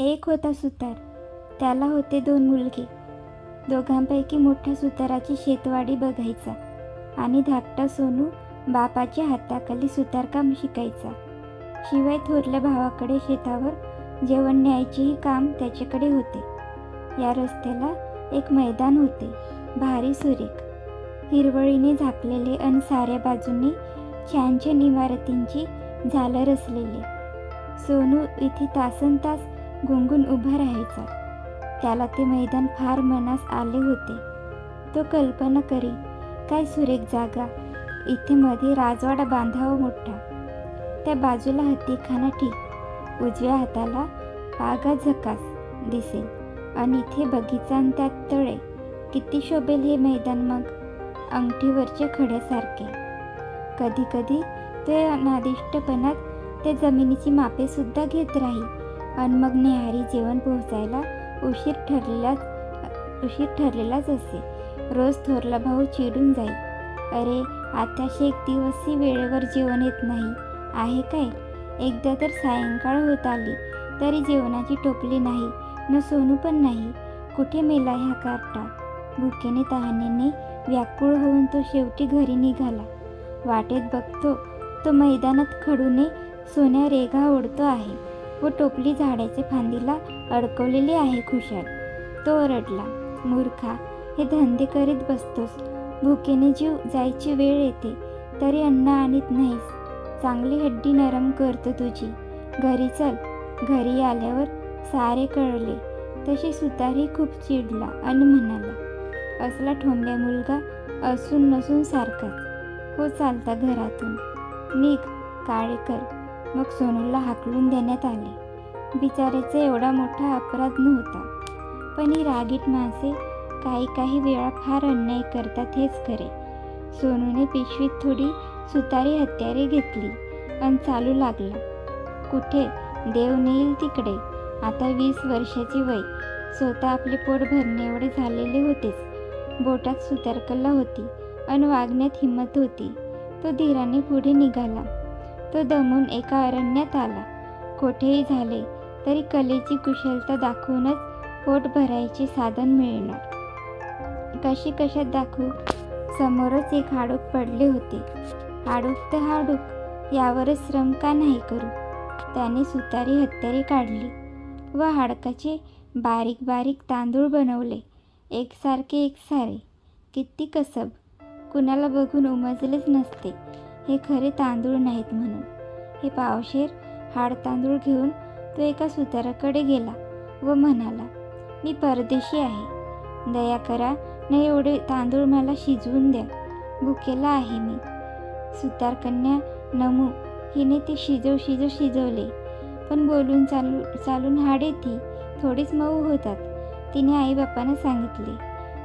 एक होता सुतार. त्याला होते दोन मुलगे. दोघांपैकी मोठ्या सुताराची शेतवाडी बघायचा आणि धाकटा सोनू बापाच्या हाताखाली सुतारकाम शिकायचा. शिवाय थोरल्या भावाकडे शेतावर जेवण न्यायचेही काम त्याच्याकडे होते. या रस्त्याला एक मैदान होते भारी सुरेख. हिरवळीने झाकलेले अन साऱ्या बाजूंनी छान छान इमारतींची झालर असलेले. सोनू इथे तासन तास गुंगून उभा राहायचा. त्याला ते मैदान फार मनास आले होते. तो कल्पना करी काय सुरेख जागा. इथे मध्ये राजवाडा बांधावा मोठा. त्या बाजूला हत्तीखाना ठीक. उजव्या हाताला पागा झकास दिसेल. आणि इथे बगीचा आणि त्यात तळे. किती शोभेल हे मैदान मग? अंगठीवरचे खड्यासारखे. कधी कधी ते अनादिष्टपणात त्या जमिनीची मापेसुद्धा घेत राहील. आणि मग निहारी जेवण पोहोचायला उशीर ठरलेलाच उशीर ठरलेलाच असे रोज थोरला भाऊ चिडून जाई अरे आताशी एक दिवसही वेळेवर जेवण येत नाही आहे काय? एकदा तर सायंकाळ होत आली तरी जेवणाची टोपली नाही न सोनू पण नाही. कुठे मेला ह्या कार्टा? भुकेने तहानेने व्याकुळ होऊन तो शेवटी घरी निघाला. वाटेत बघतो तो मैदानात खडूने सोन्या रेघा ओढतो आहे. व टोपली झाडाच्या फांदीला अडकवलेली आहे खुशाल तो ओरडला मूर्खा हे धंदे करीत बसतोस. भुकेने जीव जायची वेळ येते तरी अन्न आणीत नाहीस. चांगली हड्डी नरम करतो तुझी. घरी चल. घरी आल्यावर सारे कळले. तशी सुतारही खूप चिडला आणि म्हणाला असला ठोंब्या मुलगा असून नसून सारखाच. हो चालता घरातून. निघ काळेकर मग सोनूला हाकलून देण्यात आले. बिचाऱ्याचा एवढा मोठा अपराध नव्हता. पण ही रागीट माणसे काही काही वेळा फार अन्याय करतात हेच खरे. सोनूने पिशवीत थोडी सुतारी हत्यारे घेतली आणि चालू लागला. कुठे? देव नेईल तिकडे. आता वीस वर्षाची वय. स्वतः आपले पोट भरणे एवढे झालेले होतेच. बोटात सुतारकला होती अन वागण्यात हिंमत होती. तो धीराने पुढे निघाला. तो दमून एका अरण्यात आला. कोठेही झाले तरी कलेची कुशलता दाखवूनच पोट भरायचे साधन मिळणार. कशी कशात दाखवू? समोरच एक हाडूक पडले होते. हाडूक तर हाडूक यावरच श्रम का नाही करू? त्याने सुतारी हत्यारी काढली व हाडकाचे बारीक बारीक तांदूळ बनवले. एकसारखे एकसारे. किती कसब. कुणाला बघून उमजलेच नसते. हे खरे तांदूळ नाहीत म्हणून. हे पावशेर हाड तांदूळ घेऊन तो एका सुताराकडे गेला व म्हणाला मी परदेशी आहे. दया करा न एवढे तांदूळ मला शिजवून द्या. भुकेला आहे मी सुतारकन्या नमू हिने ते शिजव शिजव शिजवले. पण बोलून चालू चालून हाडे ती. थोडीच मऊ होतात. तिने आईबापांना सांगितले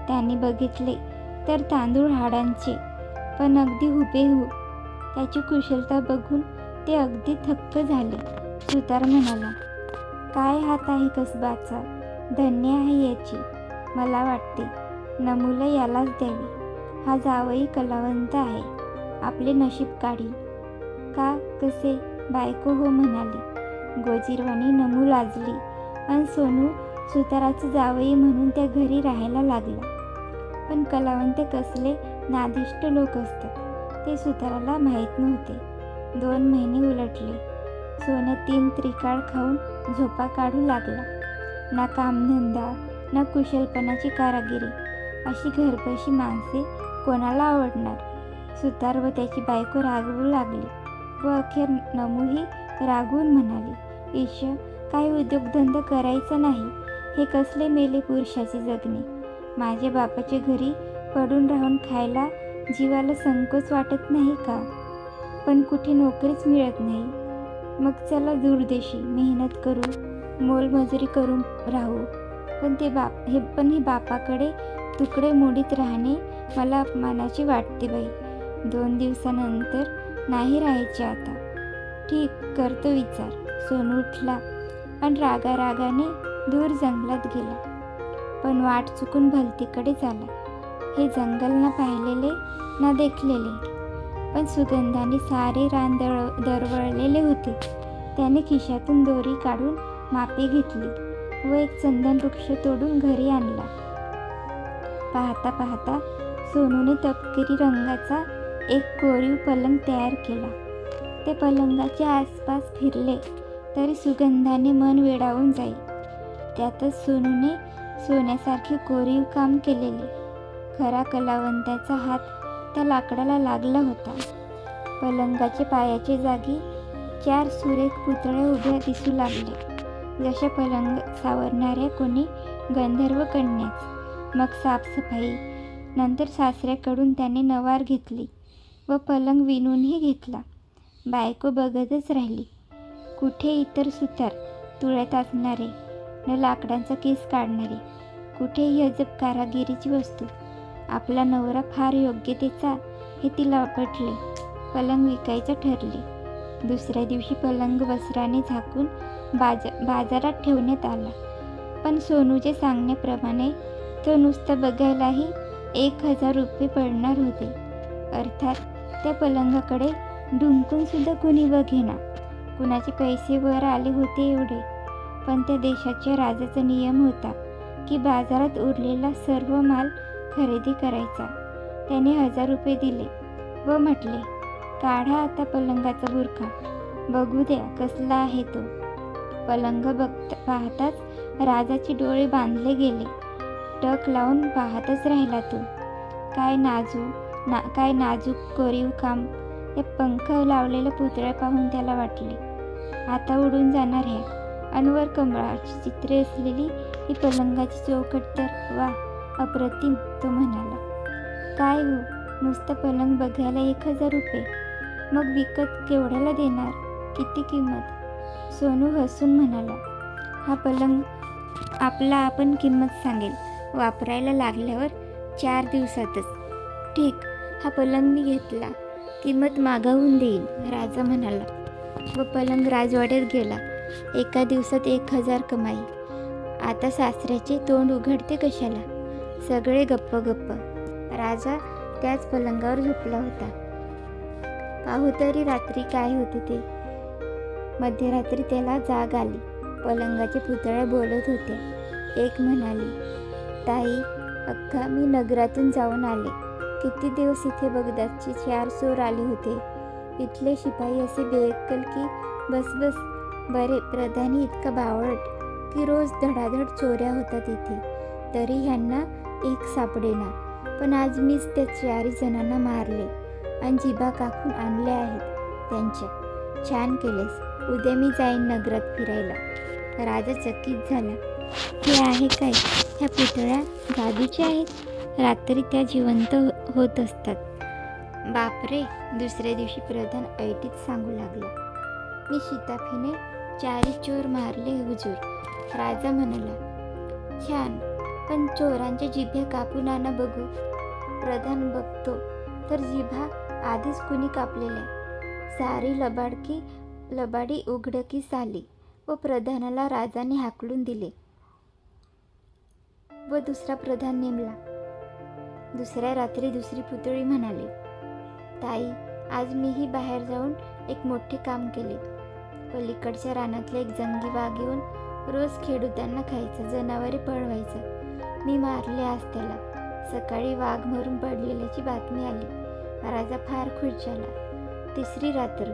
त्यांनी बघितले तर तांदूळ हाडांचे. पण अगदी हुबेहूब त्याची कुशलता बघून ते अगदी थक्क झाले. सुतार म्हणाला काय हात आहे कसबाचा? धन्य आहे याची. मला वाटते नमुलं यालाच द्यावी. हा जावई कलावंत आहे. आपले नशीब काढी का? कसे? बायको हो म्हणाली. गोजीरवाणी नमू लाजली. आणि सोनू सुताराचं जावई म्हणून त्या घरी राहायला लागला. पण कलावंत कसले नादिष्ट लोक असतात. ते सुताराला माहीत नव्हते. दोन महिने उलटले. सोनं तीन त्रिकाळ खाऊन झोपा काढू लागला. ना कामधंदा ना कुशलपणाची कारागिरी. अशी घरबशी माणसे कोणाला आवडणार? सुतार व त्याची बायको रागवू लागली व अखेर नमूही रागवून म्हणाली ईश काही उद्योगधंदा करायचा नाही. हे कसले मेले पुरुषाचे जगणे. माझ्या बापाच्या घरी पडून राहून खायला जीवाला संकोच वाटत नाही का? पण कुठे नोकरीच मिळत नाही. मग चला दूरदेशी मेहनत करू मोलमजुरी करून राहू. पण ते बाप हे पण हे बापाकडे तुकडे मोडीत राहणे मला अपमानाचे वाटते बाई. दोन दिवसानंतर नाही राहायचे आता. ठीक करतो विचार. सोनू उठला आणि रागा रागाने दूर जंगलात गेला. पण वाट चुकून भलतीकडे झाला हे जंगल ना पाहिलेले न देखलेले. पण सुगंधाने सारे रान दळ दरवळलेले होते. त्याने खिशातून दोरी काढून मापे घेतली व एक चंदन वृक्ष तोडून घरी आणला. पाहता पाहता सोनूने तपकिरी रंगाचा एक कोरीव पलंग तयार केला. ते पलंगाच्या आसपास फिरले तरी सुगंधाने मन वेडावून जाई. त्यातच सोनूने सोन्यासारखे कोरीव काम केलेले. खरा कलावंताचा हात त्या लाकडाला लागला होता. पलंगाच्या पायाच्या जागी चार सुरेख पुतळे उभ्या दिसू लागले. जशा पलंग सावरणाऱ्या कोणी गंधर्व कन्याच. मग साफसफाई नंतर सासऱ्याकडून त्याने नवार घेतली व पलंग विणूनही घेतला. बायको बघतच राहिली. कुठे इतर सुतार तुळ्यात असणारे? न लाकडांचा केस काढणारे. कुठेही अजब कारागिरीची वस्तू? आपला नवरा फार योग्यतेचा हे तिला पटले. पलंग विकायचं ठरले. दुसऱ्या दिवशी पलंग वस्त्राने झाकून बाजा बाजारात ठेवण्यात आला. पण सोनूचे सांगण्याप्रमाणे तो नुसतं बघायलाही एक हजार रुपये पडणार होते. अर्थात त्या पलंगाकडे ढुंकूनसुद्धा कुणी बघेना. कुणाचे पैसे वर आले होते एवढे. पण त्या देशाच्या राजाचा नियम होता की बाजारात उरलेला सर्व माल खरेदी करायचा. त्याने हजार रुपये दिले व म्हटले काढा आता पलंगाचा बुरखा. बघू द्या कसला आहे तो. पलंग बघता पाहताच राजाचे डोळे बांधले गेले. टक लावून पाहतच राहिला तो. काय नाजू ना काय नाजूक कोरीव काम. ते पंख लावलेलं पुतळ्या पाहून त्याला वाटले आता उडून जाणार आहे अनवर कमळाची चित्रे असलेली ही पलंगाची चौकट तर वा अप्रतिम तो म्हणाला. काय हो? नुसतं पलंग बघायला एक हजार रुपये. मग विकत केवढ्याला देणार? किती किंमत? सोनू हसून म्हणाला. हा पलंग आपला आपण किंमत सांगेल. वापरायला लागल्यावर चार दिवसातच. ठीक हा पलंग मी घेतला. किंमत मागावून देईन राजा म्हणाला. व पलंग राजवाड्यात गेला. एका दिवसात एक हजार कमाई. आता सासऱ्याचे तोंड उघडते कशाला? सगळे गप्प गप्प. राजा त्याच पलंगावर झोपला होता. पाहू तरी रात्री काय होते ते. मध्यरात्री त्याला जाग आली. पलंगाचे पुतळ्या बोलत होत्या एक म्हणाली ताई अख्खा मी नगरातून जाऊन आले. किती दिवस इथे बगदादचे चार चोर आले होते. इथले शिपाई असे बेकल की बस बस बरे प्रधानी इतका बावळट की रोज धडाधड चोऱ्या होतात इथे. तरी ह्यांना एक सापडेना. पण आज मीच त्या चारी जणांना मारले आणि जिभा कापून आणले आहेत त्यांच्या छान केलेस. उद्या मी जाईन नगरात फिरायला. राजा चकित झाला. हे आहे काय? ह्या पुतळ्या जादूच्या आहेत? रात्री त्या जिवंत हो- होत असतात. बापरे! दुसऱ्या दिवशी प्रधान ऐटीत सांगू लागला. मी शिताफीने चारी चोर मारले हुजूर. राजा म्हणाला छान. पण चोरांच्या जिभ्या कापून आणा बघू. प्रधान बघतो. तर जिभा आधीच कुणी कापलेल्या. सारी लबाडकी लबाडी उघडकीस आली व प्रधानाला राजाने हाकलून दिले. व दुसरा प्रधान नेमला. दुसऱ्या रात्री दुसरी पुतळी म्हणाली ताई आज मीही बाहेर जाऊन एक मोठे काम केले. पलीकडच्या रानातले एक जंगी वाघ येऊन रोज खेडूतांना खायचं जनावरे पळवायचं. मी मारले आज त्याला सकाळी वाघ मरून पडलेल्याची बातमी आली. राजा फार खुश झाला. तिसरी रात्र.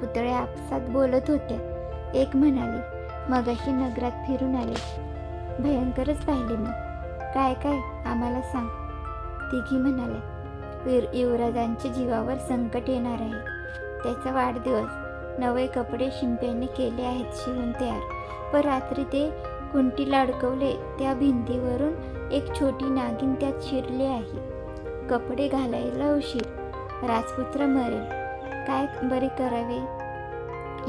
पुतळ्या आपसात बोलत होत्या एक म्हणाली मगाशी नगरात फिरून आले. भयंकरच पाहिले मी. काय काय? आम्हाला सांग. तिघी म्हणाल्या वीर युवराजांच्या जीवावर संकट येणार आहे. त्याचा वाढदिवस नवे कपडे शिंप्याने केले आहेत शिवून तयार. पण रात्री ते कुंटीला अडकवले त्या भिंतीवरून एक छोटी नागिन त्यात शिरली आहे. कपडे घालायला उशीर. राजपुत्र मरेल. काय बरे करावे?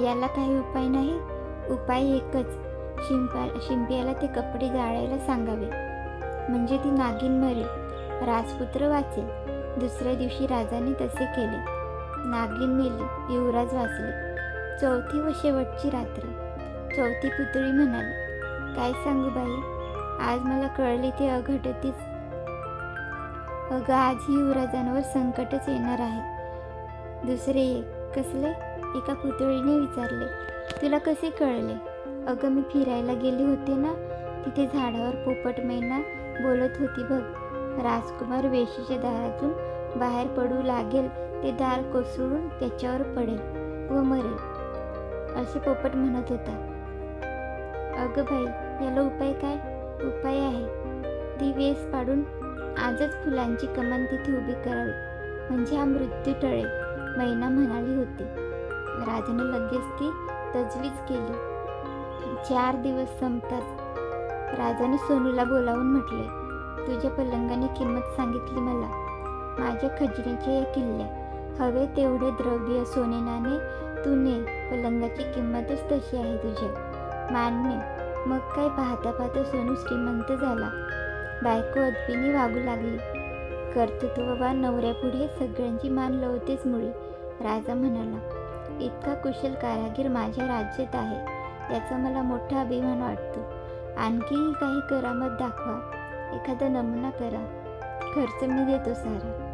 याला काही उपाय नाही? उपाय एकच. शिंपा शिंप्याला ते कपडे जाळायला सांगावे. म्हणजे ती नागिन मरेल. राजपुत्र वाचेल. दुसऱ्या दिवशी राजाने तसे केले. नागिन मेली. युवराज वाचले. चौथी व शेवटची रात्र. चौथी पुतळी म्हणाली. काय सांगू बाई? आज मला कळले ते अघटतीच. अगं आजही युवराजांवर संकटच येणार आहे. दुसरे एक कसले? एका पुतळीने विचारले. तुला कसे कळले? अगं मी फिरायला गेले होते ना तिथे झाडावर पोपट मैना बोलत होती बघ. राजकुमार वेशीच्या दारातून बाहेर पडू लागेल ते दार कोसळून त्याच्यावर पडेल व मरेल असे पोपट म्हणत होता. अगं बाई याला उपाय काय? उपाय आहे. ती वेस पाडून आजच फुलांची कमान तिथे उभी करावी. म्हणजे हा मृत्यू टळेल मैना म्हणाली होती. राजाने लगेच ती तजवीज केली. चार दिवस संपताच. राजाने सोनूला बोलावून म्हटले तुझ्या पलंगाने किंमत सांगितली मला. माझ्या खजिन्याच्या या किल्ल्या. हवे तेवढे द्रव्य सोनेनाने तू ने. पलंगाची किंमतच तशी आहे तुझ्या. मान्य. मग काय पाहता पाहता सोनू श्रीमंत झाला. बायको अदबीने वागू लागली. कर्तृत्ववान नवऱ्यापुढे सगळ्यांची मान लवतेच मुळी राजा म्हणाला. इतका कुशल कारागीर माझ्या राज्यात आहे याचा मला मोठा अभिमान वाटतो. आणखीही काही करामत दाखवा एखादा नमुना करा. खर्च मी देतो सारा.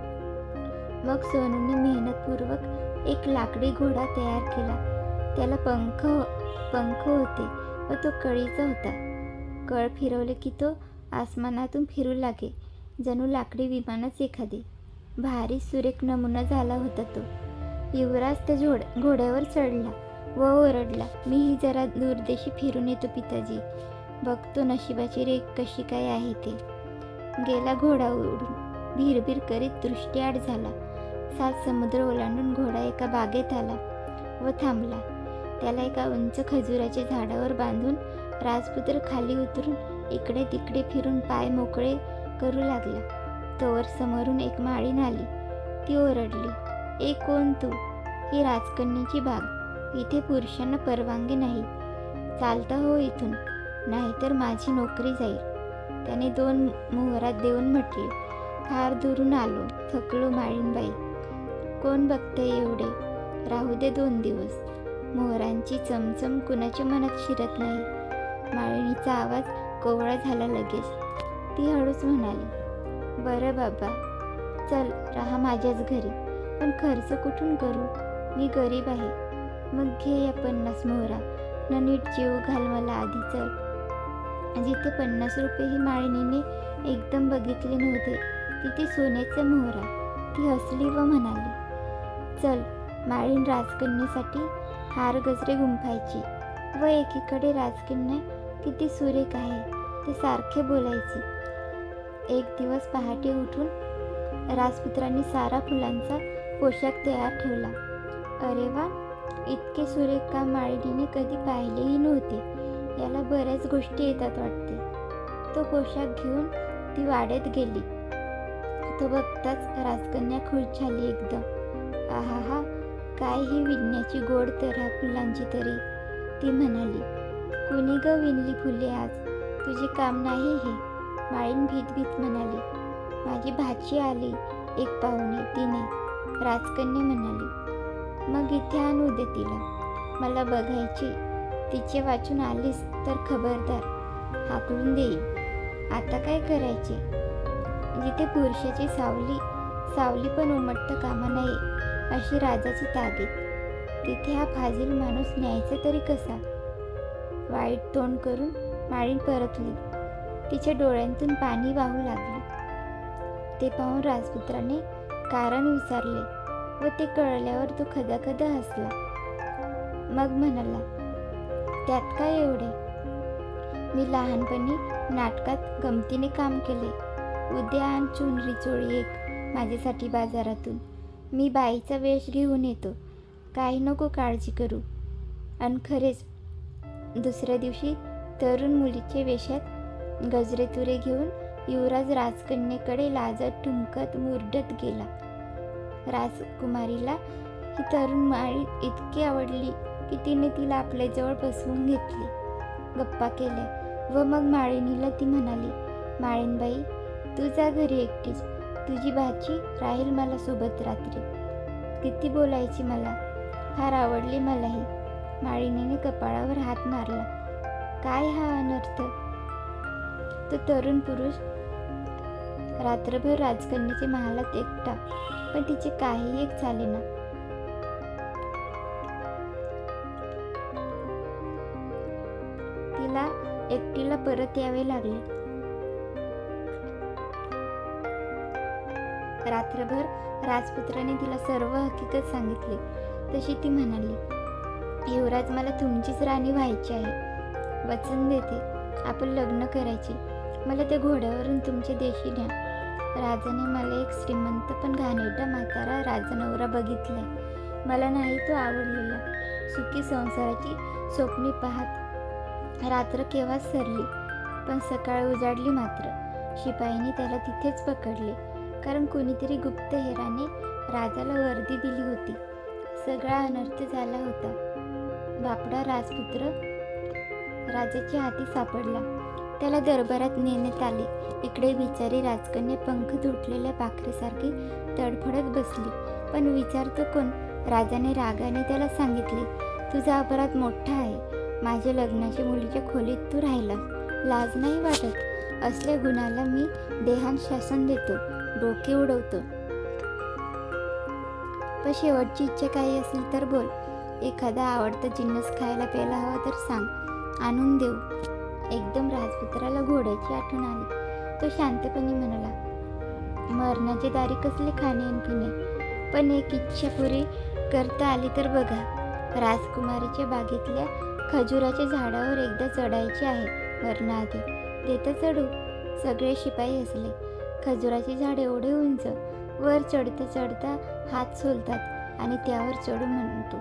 मग सोनूने मेहनतपूर्वक एक लाकडी घोडा तयार केला. त्याला पंख पंख होते. व तो कळीचा होता. कळ फिरवले की तो आसमानातून फिरू लागे जणू लाकडी विमानच एखादे. भारी सुरेख नमुना झाला होता तो. युवराज त्या झोड घोड्यावर चढला व ओरडला मीही जरा दूरदेशी फिरून येतो पिताजी. बघतो नशिबाची रेख कशी काय आहे ते. गेला घोडा उडून भिरभिर करीत दृष्टीआड झाला. सात समुद्र ओलांडून घोडा एका बागेत आला व थांबला. त्याला एका उंच खजुराच्या झाडावर बांधून राजपुत्र खाली उतरून इकडे तिकडे फिरून पाय मोकळे करू लागला. तोवर समोरून एक माळीन आली ती ओरडली ए कोण तू? ही राजकन्याची बाग. इथे पुरुषांना परवानगी नाही. चालता हो इथून. नाहीतर माझी नोकरी जाईल. त्याने दोन मोहरात देऊन म्हटले फार दुरून आलो थकलो माळीनबाई कोण बघते एवढे? राहू दे दोन दिवस. मोहरांची चमचम कुणाच्या मनात शिरत नाही. माळणीचा आवाज कोवळा झाला लगेच. ती हळूच म्हणाली बरं बाबा चल राहा माझ्याच घरी. पण खर्च कुठून करू? मी गरीब आहे. मग घे या पन्नास मोहरा. न नीट जीव घाल मला आधी चल. जिथे पन्नास रुपये ही माळिनीने एकदम बघितले नव्हते तिथे सोन्याचा मोहरा. ती हसली व म्हणाली चल माळीन राजकन्यासाठी हार गजरे गुंफायची व एकीकडे राजकन्या किती सुरेख आहे ते सारखे बोलायचे. एक दिवस पहाटे उठून राजपुत्रांनी सारा फुलांचा पोशाख तयार ठेवला. अरे वा! इतके सुरेख काम माळडीने कधी पाहिलेही नव्हते. याला बऱ्याच गोष्टी येतात वाटते. तो पोशाख घेऊन ती वाढत गेली. तो बघताच राजकन्या खुश झाली एकदम. आहा हा काय ही विणण्याची गोड तऱ्हा फुलांची तरी ती म्हणाली कुणी ग विणली फुले आज? तुझे काम नाही हे. माळीन भीत भीत म्हणाली माझी भाची आली एक पाहुणे तिने. राजकन्या म्हणाली मग इथे आणू दे तिला. मला बघायची. तिचे वाचून आलीस तर खबरदार. हाकलून देईल आता काय करायचे? जिथे पुरुषाची सावली सावली पण उमटतं कामा नये. अशी राजाची ताकीद तिथे हा फाजील माणूस न्यायचा तरी कसा? वाईट तोंड करून माळी परतली. तिच्या डोळ्यांतून पाणी वाहू लागले. ते पाहून राजपुत्राने कारण विचारले व ते कळल्यावर तो खदाखदा हसला. मग म्हणाला त्यात काय एवढे? मी लहानपणी नाटकात गमतीने काम केले. उद्या आण चुनरी चोळी एक माझ्यासाठी बाजारातून. मी बाईचा वेश घेऊन येतो. काही नको काळजी करू. आणि खरेच दुसऱ्या दिवशी तरुण मुलीच्या वेशात गजरे तुरे घेऊन युवराज राजकन्येकडे लाजत ठुमकत मुरडत गेला. राजकुमारीला ही तरुण माळी इतकी आवडली की तिने तिला आपल्याजवळ बसवून घेतली. गप्पा केल्या व मग माळिनीला ती म्हणाली माळीनबाई तू जा घरी एकटीच. तुझी भाची राहील मला सोबत रात्री. किती बोलायची मला? फार आवडली मलाही. माळिनीने कपाळावर हात मारला. काय हा अनर्थ? तो तरुण पुरुष रात्रभर राजकन्याचे महालात एकटा पण तिचे काही एक झाले ना तिला एकटीला परत यावे लागले. रात्रभर राजपुत्राने तिला सर्व हकीकत सांगितली. तशी ती म्हणाली युवराज मला तुमचीच राणी व्हायची आहे. वचन देते. आपण लग्न करायचे. मला त्या घोड्यावरून तुमच्या देशी न्या. राजाने मला एक श्रीमंत पण घाणेटा म्हातारा राजनवरा नवरा मला नाही तो आवडलेला. सुखी संसाराची स्वप्नी पाहत रात्र केव्हाच सरली. पण सकाळ उजाडली मात्र. शिपाईने त्याला तिथेच पकडले. कारण कोणीतरी गुप्तहेराने राजाला वर्दी दिली होती. सगळा अनर्थ झाला होता. बापडा राजपुत्र राजाच्या हाती सापडला. त्याला दरबारात नेण्यात आले. इकडे बिचारी राजकन्या पंख तुटलेल्या पाखरेसारखी तडफडत बसली. पण विचारतो कोण? राजाने रागाने त्याला सांगितले तुझा अपराध मोठा आहे. माझ्या लग्नाच्या मुलीच्या खोलीत तू राहिला. लाज नाही वाटत. असल्या गुणाला मी देहान शासन देतो. डोके उडवतो. पण शेवटची इच्छा काही असेल तर बोल. एखादा आवडता जिन्नस खायला प्यायला हवा तर सांग. आणून देऊ. एकदम राजपुत्राला घोड्याची आठवण आली. तो शांतपणे म्हणाला मरणाचे दारी कसले खाणे आणि पिणे. पण एक इच्छा पुरी करता आली तर बघा. राजकुमारीच्या बागेतल्या खजुराच्या झाडावर एकदा चढायचे आहे. मरणाआधी. ते तर चढू. सगळे शिपाई असले. खजुराचे झाड एवढे उंच वर चढता चढता हात सोलतात आणि त्यावर चढू म्हणतो.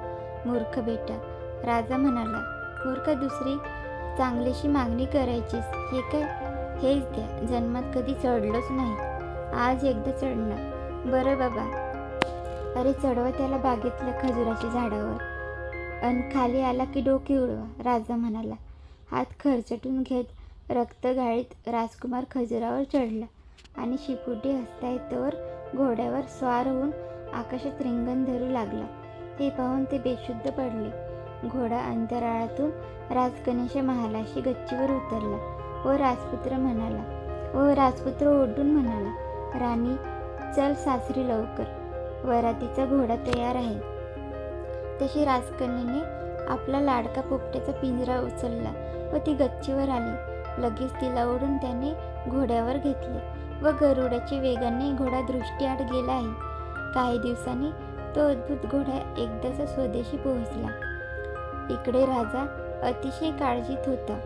मूर्ख बेटा राजा म्हणाला मूर्ख दुसरी चांगलीशी मागणी करायचीस हे काय? हेच द्या जन्मात कधी चढलोच नाही. आज एकदा चढणार. बरं बाबा. अरे चढवा त्याला बागेतल्या खजुराच्या झाडावर. अन खाली आला की डोके उडवा राजा म्हणाला. हात खरचटून घेत रक्त गाळीत राजकुमार खजुरावर चढला. आणि शिपुटी हस्तायतवर घोड्यावर स्वार होऊन आकाशात रिंगण धरू लागला. हे पाहून ते बेशुद्ध पडले. घोडा अंतराळातून राजकन्याच्या महालाशी गच्चीवर उतरला. व राजपुत्र म्हणाला. व राजपुत्र ओढून म्हणाला. राणी चल सासरी लवकर. वरातीचा घोडा तयार आहे. तशी राजकन्याने आपला लाडका पोपट्याचा पिंजरा उचलला व ती गच्चीवर आली. लगेच तिला ओढून त्याने घोड्यावर घेतले. व गरुडाची वेगाने घोडा दृष्टीआड गेला आहे. काही दिवसांनी तो अद्भुत घोडा एकदाचा स्वदेशी पोहोचला. इकडे राजा अतिशय काळजीत होता.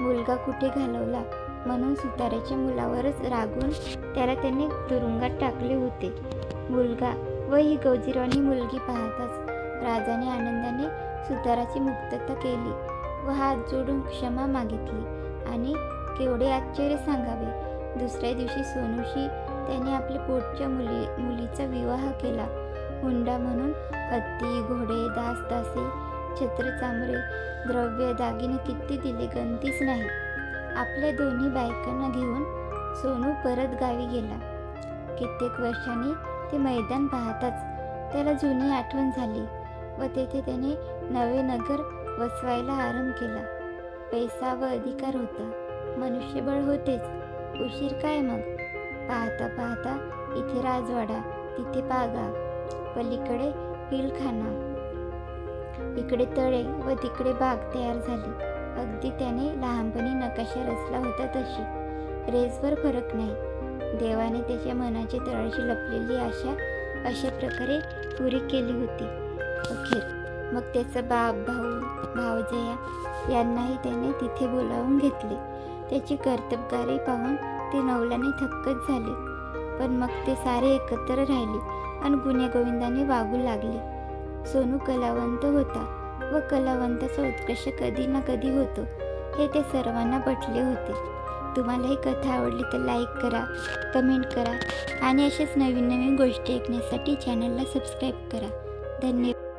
मुलगा कुठे घालवला म्हणून सुताराच्या मुलावरच रागून त्याला त्याने तुरुंगात टाकले होते. मुलगा व ही गौजीरावणी मुलगी पाहताच राजाने आनंदाने सुताराची मुक्तता केली व हात जोडून क्षमा मागितली आणि केवढे आश्चर्य सांगावे दुसऱ्या दिवशी सोनूशी त्याने आपल्या पोटच्या मुली मुलीचा विवाह केला. हुंडा म्हणून हत्ती घोडे दास दासे छत्र चामरे द्रव्य दागिने किती दिले गणतीच नाही. आपल्या दोन्ही बायकांना घेऊन सोनू परत गावी गेला. कित्येक वर्षांनी ते मैदान पाहताच त्याला जुनी आठवण झाली व तेथे त्याने नवे नगर वसवायला आरंभ केला. पैसा व अधिकार होता. मनुष्यबळ होतेच. उशीर काय मग? पाहता पाहता इथे राजवाडा तिथे पागा पलीकडे पिलखाना इकडे तळे व तिकडे बाग तयार झाली. अगदी त्याने लहानपणी नकाशा रचला होता तशी. रेसवर फरक नाही. देवाने त्याच्या मनाची तळाशी लपलेली आशा अशा प्रकारे पुरी केली होती. अखेर मग त्याचा बाप भाऊ भावजया यांनाही त्याने तिथे बोलावून घेतले. त्याची कर्तबगारी पाहून ते नवलाने थक्कच झाले. पण मग ते सारे एकत्र राहिले आणि गुण्यागोविंदाने वागू लागले. सोनू कलावंत होता व कलावंताचा उत्कर्ष कधी ना कधी होतो हे ते सर्वांना पटले होते. तुम्हाला ही कथा आवडली तर लाईक करा कमेंट करा आणि अशाच नवीन नवीन गोष्टी ऐकण्यासाठी चॅनलला सबस्क्राईब करा. धन्यवाद.